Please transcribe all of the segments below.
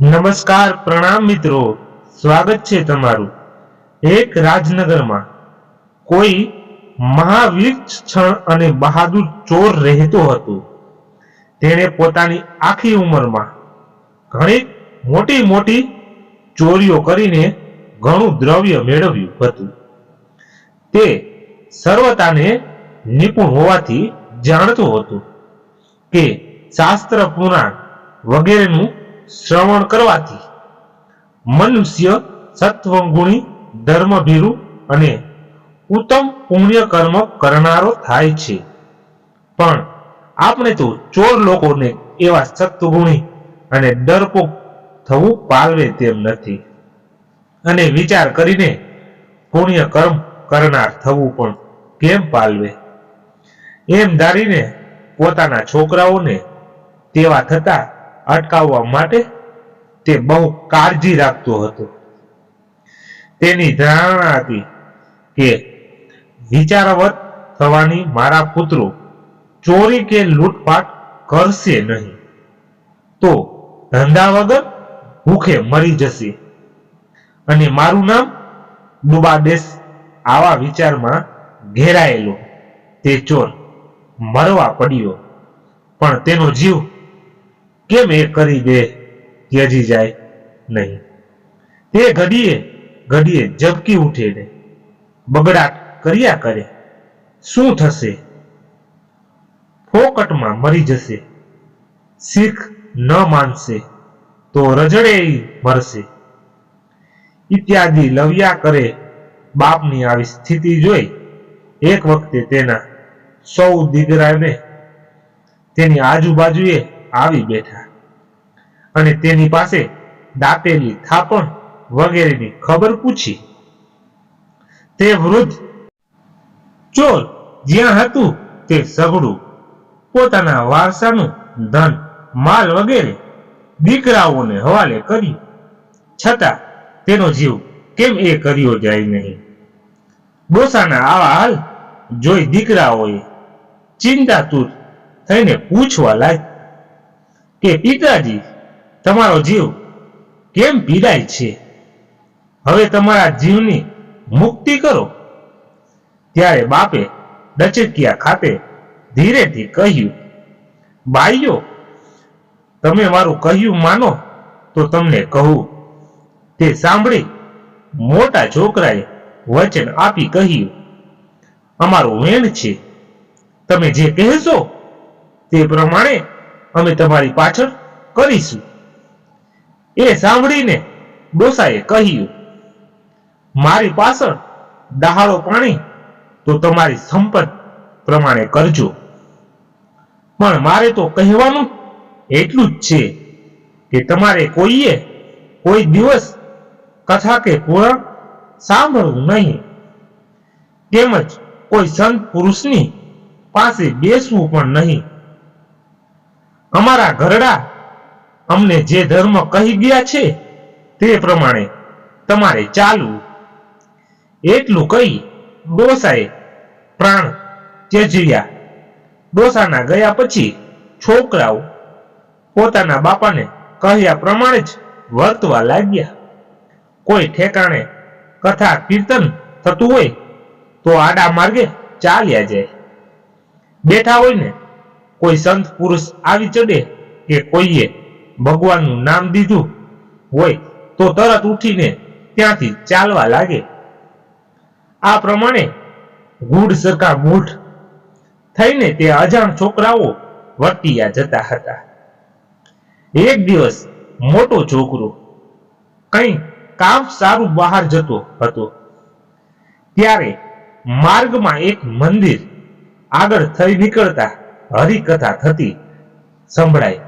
નમસ્કાર પ્રણામ મિત્રો, સ્વાગત છે તમારું એક રાજનગરમાં. કોઈ મહાવીર ક્ષણ અને બહાદુર ચોર રહેતો હતો. તેણે પોતાની આખી ઉંમરમાં ઘણી મોટી મોટી ચોરીઓ કરીને ઘણું દ્રવ્ય મેળવ્યું હતું. તે સર્વતાને નિપુણ હોવાથી જાણતો હતો કે શાસ્ત્ર પુરાણ વગેરેનું શ્રવણ કરવાથી મનુષ્ય સત્વગુણી, ધર્મભીરુ અને ઉત્તમ પુણ્ય કર્મ કરનારો થાય છે. પણ આપણે તો ચોર લોકોને એવા સત્વગુણી અને ડરપોક થવું પાલવે તેમ નથી. અને વિચાર કરીને પુણ્ય કર્મ કરનાર થવું પણ કેમ પાલવે? એમ ધારીને પોતાના છોકરાઓને તેવા થતા અટકાવવા માટે તે બહુ કાળજી રાખતો હતો. તેની ધારણા હતી કે વિચારવત થવાની મારા પુત્રો ચોરી કે લૂંટફાટ કરશે નહીં. તો ધંધા વગર ભૂખે મરી જશે. અને મારું નામ ડુબા દેશ આવા વિચારમાં ઘેરાયેલો. તે ચોર મરવા પડ્યો. પણ તેનો જીવ કેમ એ કરી દે? ત્યજી જાય નહીં. તે ઘડીએ ઘડીએ ઝબકી ઉઠે ને બગડાટ કર્યા કરે. શું થશે? ફોકટમાં મરી જશે. શીખ ન માનશે તો રજડે મરશે. ઇત્યાદિ લવ્યા કરે બાપની આવી સ્થિતિ જોઈ. એક વખતે તેના સૌ દીકરાને તેની આજુબાજુએ આવી બેઠા. અને તેની પાસે દાપેલી થાપણ વગેરેની ખબર પૂછી. તે વૃદ્ધ, ચોર, જ્યાં હતું તે સગડું, પોતાના વારસાનું ધન, માલ વગેરે દીકરાઓને હવાલે કર્યું. છતાં તેનો જીવ કેમ એ કર્યો જાય નહીં? ડોસાના આવા હાલ જોઈ દીકરાઓએ ચિંતાતુર થઈને પૂછવા લાગ કે પિતાજી, તમારો જીવ કેમ પીડાય છે? હવે તમારા જીવની મુક્તિ કરો. ત્યારે બાપે ડચેકિયા ખાતે ધીરેથી કહ્યું બાઈઓ તમે મારું કહ્યું માનો તો તમને કહું. તે સાંભળી મોટા છોકરાએ વચન આપી કહ્યું, અમારું વેણ છે. તમે જે કહેશો તે પ્રમાણે અમે તમારી પાછળ કરીશું. એ સાંભળીને ડોસાએ કહ્યું, મારી પાછળ દહાડો પાણી તો તમારી સંપત પ્રમાણે કરજો. પણ મારે તો કહેવાનું એટલું જ છે કે તમારે કોઈએ કોઈ દિવસ કથા કે પુરાણ સાંભળવું નહીં. તેમજ કોઈ સંત પુરુષની પાસે બેસવું પણ નહીં. અમારા ઘરડા અમને જે ધર્મ કહી ગયા છે તે પ્રમાણે તમારે ચાલવું. એટલું કહી ડોસાએ પ્રાણ ત્યજ્યા. ડોસાના ગયા પછી છોકરાઓ પોતાના બાપાને કહ્યા પ્રમાણે જ વર્તવા લાગ્યા. કોઈ ઠેકાણે કથા કીર્તન થતું હોય તો આડા માર્ગે ચાલ્યા જાય. બેઠા હોય ને કોઈ સંત પુરુષ આવી ચડે કે કોઈએ ભગવાનનું નામ દીધું હોય તો તરત ઉઠીને ત્યાંથી ચાલવા લાગે. આ પ્રમાણે ગુડ સરખા મૂઠ થઈને તે અજાણ છોકરાઓ વર્તિયા જતા હતા. એક દિવસ મોટો છોકરો કઈ કામ સારું બહાર જતો હતો. ત્યારે માર્ગમાં એક મંદિર આગળ થઈ નીકળતા હરિકથા થતી સંભળાય.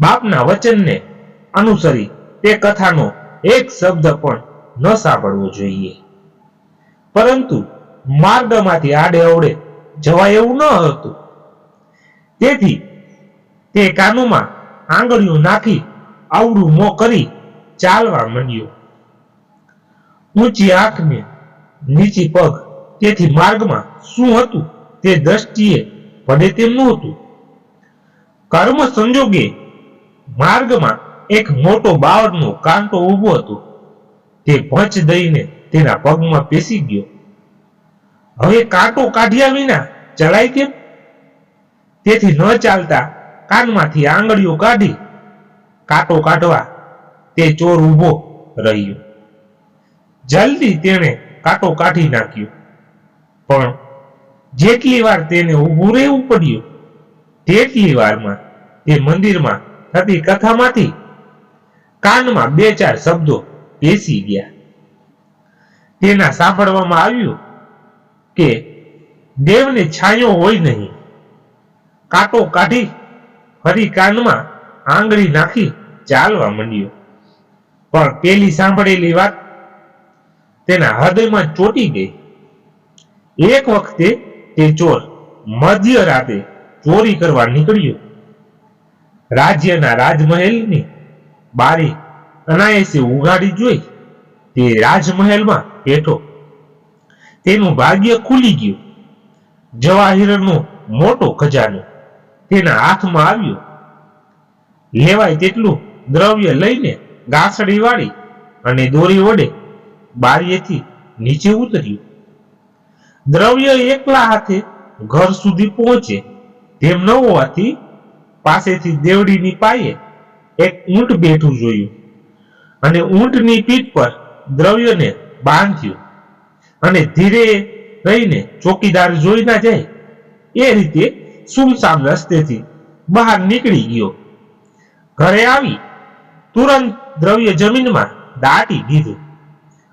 બાપના વચનને અનુસરી તે કથાનો એક શબ્દ પણ ન સાંભળવો જોઈએ. પરંતુ માર્ગમાંથી આડે અવડે જવાય એવું ન હતું. તેથી તે કાનુમાં આંગળીઓ નાખી આવડું મો કરી ચાલવા માંડ્યો. ઊંચી આંખને નીચી પગ તેથી માર્ગમાં શું હતું? તે દ્રષ્ટિએ પડે તેમ નહોતું. કર્મ સંજોગે માર્ગમાં એક મોટો બાવળનો કાંટો ઊભો હતો. તે પંચ દઈને તેના પગમાં પેસી ગયો. હવે કાંટો કાઢ્યા વિના ચલાય કેમ? તેથી ન ચાલતા કાનમાંથી આંગળીઓ કાઢી કાંટો કાઢવા તે ચોર ઊભો રહ્યો. જલ્દી તેણે કાંટો કાઢી નાખ્યો. પણ જેટલી વાર તેને ઊભું રહેવું પડ્યું, તેટલી વારમાં તે મંદિરમાં થતી કથામાંથી કાનમાં બે ચાર શબ્દો બેસી ગયા. તેના સાંભળવામાં આવ્યું કે દેવને છાંયો હોય નહીં. કાંટો કાઢી ફરી કાનમાં આંગળી નાખી ચાલવા માંડ્યો. પણ પેલી સાંભળેલી વાત તેના હૃદયમાં ચોટી ગઈ. એક વખતે તે ચોર મધ્ય રાતે ચોરી કરવા નીકળ્યો. રાજ્યના રાજમહેલની બારી અનાયસે ઉગાડી જોઈ તે રાજમહેલમાં બેઠો. તેનું ભાગ્ય ખુલી ગયું. જવાહિરનો મોટો ખજાનો તેના હાથમાં આવ્યો. લેવાય તેટલું દ્રવ્ય લઈને ગાસડી વાળી અને દોરી વડે બારીએથી નીચે ઉતર્યું. દ્રવ્ય એકલા હાથે ઘર સુધી પહોંચે તેમ ન હોવાથી પાસેથી દેવડીની પાયે એક ઊંટ બેઠું જોયું અને ઊંટની પીઠ પર દ્રવ્યને બાંધ્યું અને ધીરે રહીને ચોકીદાર જોઈ ના જાય એ રીતે સુમસામ રસ્તેથી બહાર નીકળી ગયો. ઘરે આવી તુરંત દ્રવ્ય જમીનમાં દાટી દીધું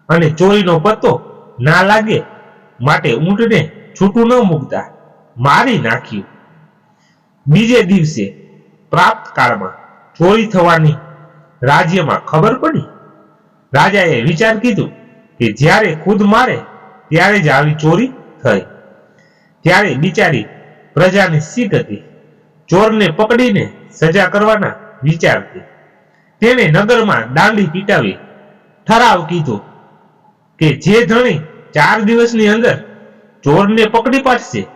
અને ચોરીનો પત્તો ના લાગે માટે ઊંટને છૂટું ન મૂકતા મારી નાખ્યું. બીજે દિવસે પ્રાપ્ત કાળમાં ચોરી થવાની રાજ્યમાં ખબર પડી? રાજાએ વિચાર કીધું કે જ્યારે ખુદ મારે ત્યારે જ આવી ચોરી થઈ. ત્યારે બિચારી પ્રજાની સીટ હતી. ચોરને પકડીને સજા કરવાના વિચારથી તેને નગરમાં દાંડી પીટાવી. ઠરાવ કીધો કે જે ધણી ચાર દિવસની અંદર ચોરને પકડી પાડશે.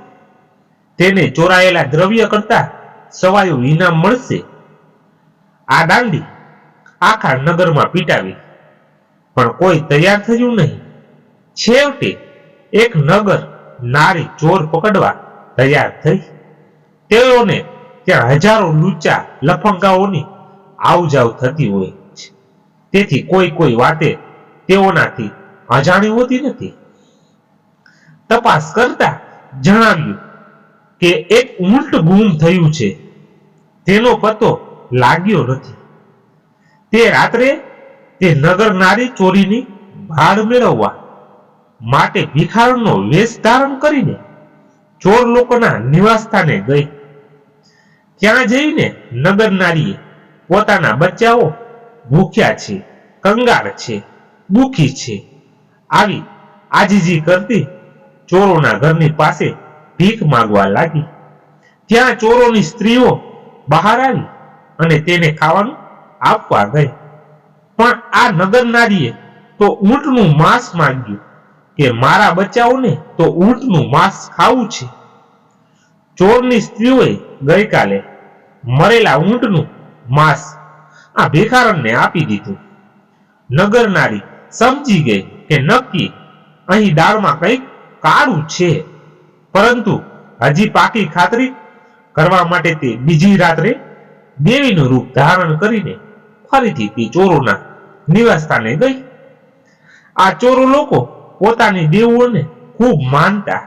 તેને ચોરાયેલા દ્રવ્ય કરતા સવાયું ઇનામ મળશે. આ દાંડી આખા નગરમાં પીટાવી. પણ કોઈ તૈયાર થયું નહીં. છેવટે એક નગર નારી ચોર પકડવા તૈયાર થઈ. તેઓને ત્યાં હજારો લૂચા લફંગાઓની આવજાવ થતી હોય છે. તેથી કોઈ કોઈ વાતે તેઓનાથી અજાણી હોતી નથી. તપાસ કરતા જણાવ્યું કે એક ઊંટ ગુમ થયું છે. તેનો પતો લાગ્યો નથી. તે રાત્રે તે નગર નારી ચોરીની ભાડ મેળવવા માટે ભિખારણનો વેશ ધારણ કરીને ચોર લોકોના નિવાસ સ્થાને ગઈ. ત્યાં જઈને નગર નારીએ પોતાના બચ્ચાઓ ભૂખ્યા છે, કંગાળ છે, દુખી છે. આવી આજીજી કરતી ચોરોના ઘરની પાસે ભીખ માંગવા લાગી. ત્યાં ચોરોની સ્ત્રીઓ બહાર આવી અને તેને ખાવાનું આપવા ગઈ. પણ આ નગર નારીએ તો ઊંટનું માંસ માંગ્યું કે મારા બચ્ચાઓને તો ઊંટનું માંસ ખાવું છે. ચોરની સ્ત્રીઓએ ગઈકાલે મરેલા ઊંટનું માંસ આ ભિખારણને આપી દીધું. નગર નારી સમજી ગઈ કે નક્કી અહીં દાળમાં કંઈક કાળું છે. પરંતુ હજી પાકી ખાતરી કરવા માટે તે બીજી રાત્રે દેવીનું રૂપ ધારણ કરીને ફરીથી તે ચોરોના નિવાસ સ્થાને ગઈ. આ ચોરો લોકો પોતાની દેવોને ખૂબ માનતા,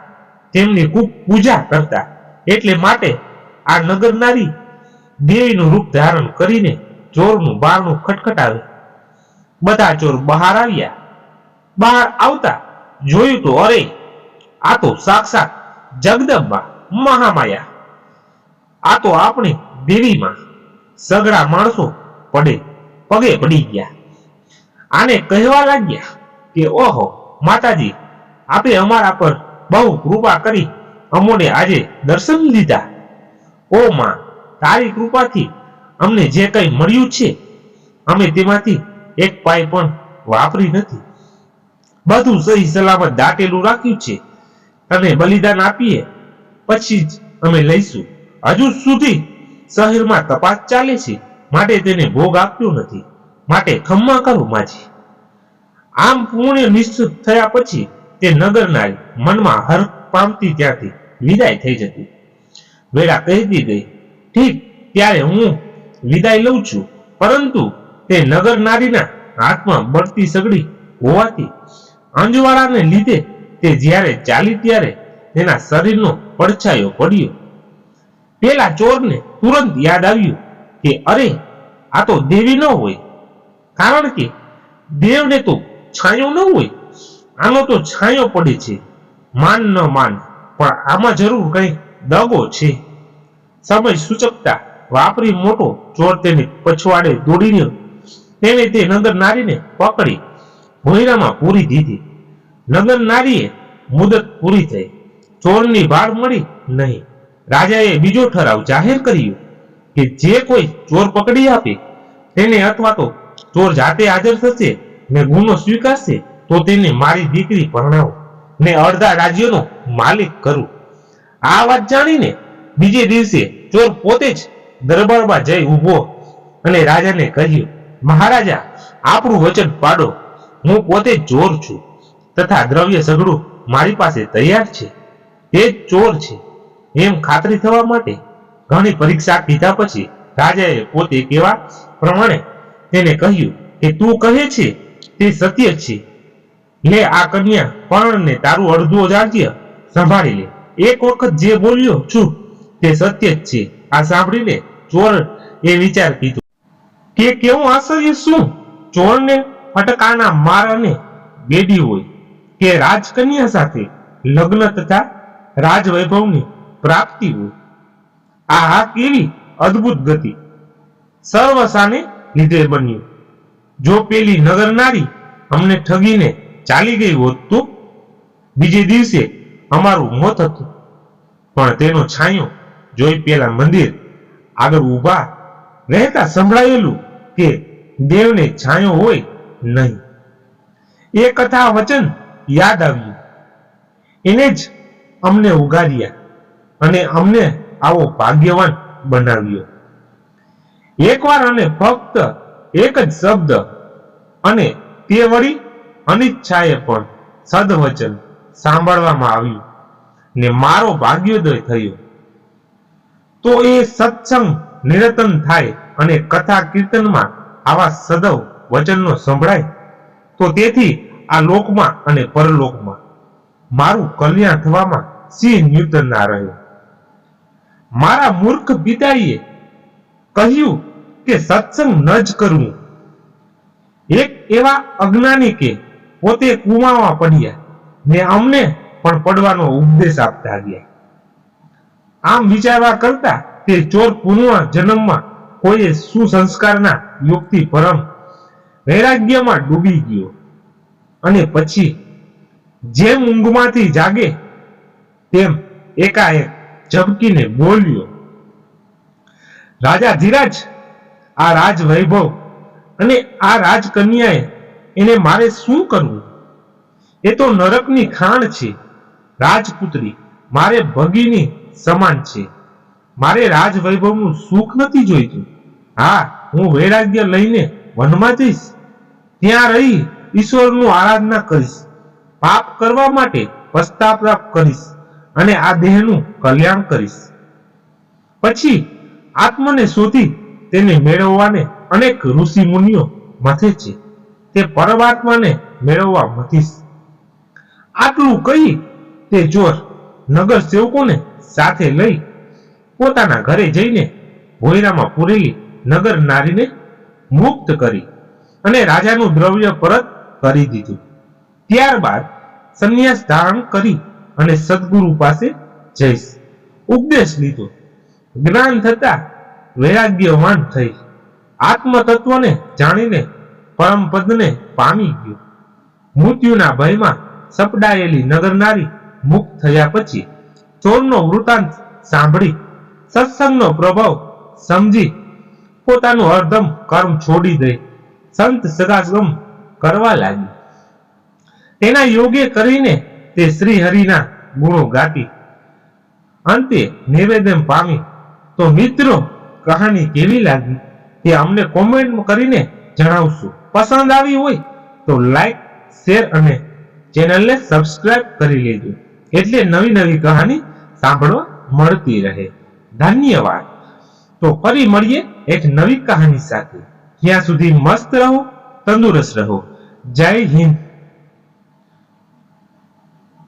તેમની ખૂબ પૂજા કરતા, એટલે માટે આ નગર નારી દેવીનું રૂપ ધારણ કરીને ચોરનું બારણું ખટખટાવે. બધા ચોર બહાર આવ્યા. બહાર આવતા જોયું તો અરે આ તો સાક્ષાત જગદંબા મહામાયા. આ તો આપણી દેવીમાં સગડા માણસો પડે, પગે પડી ગયા. આને કહેવા લાગ્યા કે, ઓહો, માતાજી, આપે અમારા પર બહુ કૃપા કરી અમોને આજે દર્શન લીધા ઓ માં તારી કૃપાથી અમને જે કંઈ મળ્યું છે, અમે તેમાંથી એક પાય પણ વાપરી નથી. બધું સહી સલામત દાટેલું રાખ્યું છે. અને બલિદાન આપીએ, પછી જ અમે લઈશું. હજુ સુધી શહેરમાં તપાસ ચાલે છે, માટે તેને ભોગ આપ્યો નથી. માટે ખમ્મા કરો માજી. આમ પુણ્ય નિશ્ચિત થયા પછી તે નગરના મનમાં હર પામતી ત્યાંથી વિદાય થઈ જતી. વેળા કહેતી ગઈ. ઠીક ત્યારે હું વિદાય લઉં છું, પરંતુ તે નગર નારીના હાથમાં બળતી સગડી હોવાથી અંજવાળાને લીધે તે જ્યારે ચાલી ત્યારે તેના શરીરનો પડછાયો પડ્યો. પેલા ચોરને તુરંત યાદ આવ્યું કે અરે, આ તો દેવી ન હોય. કારણ કે દેવને તો છાંયો ન હોય. આનો તો છાંયો પડે છે. માન ન માન, પણ આમાં જરૂર કંઈ દગો છે. સમય સૂચકતા વાપરી મોટો ચોર તેને પછવાડે દોડીને તેને તે નંદર નારીને પકડી. ભોયરામાં પૂરી દીધી. નગર નારીએ મુદત પૂરી થઈ. ચોરની ભાળ મળી નહીં. રાજાએ બીજો ઠરાવ જાહેર કર્યો કે જે કોઈ ચોર પકડી આપે, તેને અથવા તો ચોર જાતે હાજર થશે ને ગુનો સ્વીકારશે, તો તેને મારી દીકરી પરણાવો ને અડધા રાજ્યનો માલિક કરું. આ વાત જાણીને બીજે દિવસે ચોર પોતે જ દરબારમાં જઈ ઊભો અને રાજાને કહ્યું, મહારાજા, આપણું વચન પાડો. હું પોતે જ ચોર છું. તથા દ્રવ્ય સઘળું મારી પાસે તૈયાર છે. તે જ ચોર છે. એમ ખાતરી થવા માટે ઘણી પરીક્ષા કીધા પછી રાજાએ પોતે કેવા પ્રમાણે તેને કહ્યું કે તું કહે છે તે સત્ય છે. લે આ કન્યા પર્ણને તારું અડધું રાજ્ય સંભાળી લે. એક વખત જે બોલ્યો, છું, તે સત્ય જ છે. આ સાંભળીને ચોર એ વિચાર કીધો, કે કેવું આશ્ચર્ય શું? ચોરને ફટકાના માર અને બેડી હોય. કે રાજકન્યા સાથે લગ્ન તથા રાજવૈભવની પ્રાપ્તિ હોય. આ કેવી અદ્ભુત ગતિ સર્વસાને લીધે બન્યું જો પેલી નગર નારી અમને ઠગીને ચાલી ગઈ હોત તો બીજે દિવસે અમારું મોત હતું. પણ તેનો છાંયો જોઈ પેલા મંદિર આગળ ઊભા રહેતા સંભળાયેલું કે દેવને છાંયો હોય નહીં. એ કથા વચન યાદ આવ્યું. એને જ અમને ઉગાડ્યા અને અમને આવો ભાગ્યવાન બનાવ્યો. એકવાર અને ફક્ત એક જ શબ્દ અને તે વળી અનિચ્છાએ પણ સદવચન સાંભળવામાં આવ્યું ને મારો ભાગ્યોદય થયો. તો એ સત્સંગ નિરતન થાય અને કથા કીર્તનમાં આવા સદવ વચનનો સંભળાય, તો તેથી આ લોકમાં અને પરલોકમાં મારું કલ્યાણ થવામાં સિંહ ન્યૂતન ના રહ્યો. મારા મૂર્ખ પિતાએ કહ્યું કે સત્સંગ ન જ કરવું એક એવા અજ્ઞાની કે પોતે કુવામાં પડ્યા, ને અમને પણ પડવાનો ઉપદેશ આપતા ગયા. આમ વિચારવા કરતા તે ચોર પૂર્વ જન્મમાં કોઈએ સુસંસ્કારના યુક્તિ પરમ વૈરાગ્યમાં ડૂબી ગયો. અને પછી જેમ ઊંઘમાંથી જાગે તેમ એકાએક ઝબકીને બોલ્યો, રાજા ધીરાજ, આ રાજ અને આ રાજકન્યાએ એને મારે શું કરવું? એ તો નરકની ખાણ છે. રાજપુત્રી, મારે ભગીની સમાન છે. મારે રાજ વૈભવનું સુખ નથી જોઈતું. હા, હું વૈરાગ્ય લઈને વનમાં જઈશ ત્યાં રહી ઈશ્વરનું આરાધના કરીશ. પાપ કરવા માટે પશ્ચાતાપ કરીશ અને આ દેહનું કલ્યાણ કરીશ. પછી આત્મને શોધી તેને મેળવવાને અનેક ઋષિ મુનિઓ મથે છે. તે પરમાત્માને મેળવવા મથીશ. આટલું કહી તે ચોર નગર સેવકોને સાથે લઈ પોતાના ઘરે જઈને ભોયરામાં પૂરેલી નગર નારીને મુક્ત કરી અને રાજાનું દ્રવ્ય પરત કરી દીધું. ત્યારબાદ સંન્યાસ ધારણ કરી અને સદગુરુ પાસે જઈશ. ઉપદેશ લીધો. જ્ઞાન થતા વૈરાગ્યવાન થઈ. આત્મ તત્વને જાણીને પરમ પદને પામી ગયો. મૃત્યુના ભયમાં સપડાયેલી નગરનારી મુક્ત થયા પછી ચોરનો વૃતાંત સાંભળી સત્સંગનો પ્રભાવ સમજી પોતાનું અર્ધમ કર્મ છોડી દઈ સંત સદાગમ કરવા લાગી. તેના યોગે કરીને તે શ્રી હરિના ગુણો ગાતી. અંતે નિવેદન પામી. તો મિત્રો, કહાની કેવી લાગી? તે અમને કોમેન્ટ કરીને જણાવશું. પસંદ આવી હોય તો લાઈક શેર અને ચેનલને સબસ્ક્રાઇબ કરી લેજો. એટલે નવી નવી કહાની સાંભળવા મળતી રહે. ધન્યવાદ. તો ફરી મળીએ એક નવી કહાની સાથે. ત્યાં સુધી મસ્ત રહો, તંદુરસ્ત રહો. જય હિન્દ.